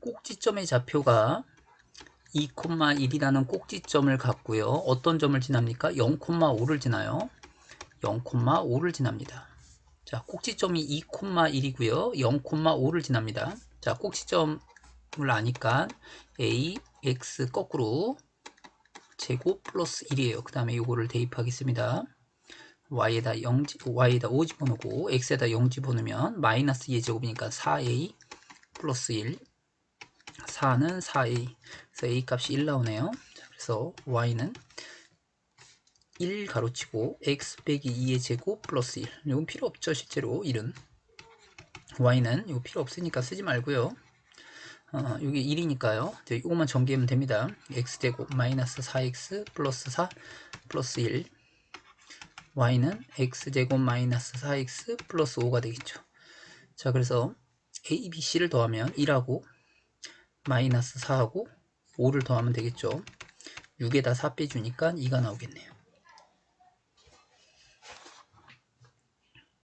꼭지점의 좌표가 2,1이라는 꼭지점을 갖고요. 어떤 점을 지납니까? 0,5를 지나요. 0,5를 지납니다. 자, 꼭지점이 2,1이고요. 0,5를 지납니다. 자, 꼭지점을 아니까 a, x 거꾸로 제곱 플러스 1이에요. 그 다음에 이거를 대입하겠습니다. y에다 0, y에다 5 집어넣고 x에다 0 집어넣으면 마이너스 2의 제곱이니까 4a 플러스 1 4는 4a 그래서 a 값이 1 나오네요. 자, 그래서 y는 1 가로치고 x 빼기 2의 제곱 플러스 1 이건 필요 없죠 실제로. 1은. y는 이거 필요 없으니까 쓰지 말고요. 어, 이게 1이니까요. 이것만 전개하면 됩니다. x제곱 마이너스 4x 플러스 4 플러스 1 y는 x제곱 마이너스 4x 플러스 5가 되겠죠. 자 그래서 a, b, c를 더하면 1하고 마이너스 4하고 5를 더하면 되겠죠. 6에다 4 빼주니까 2가 나오겠네요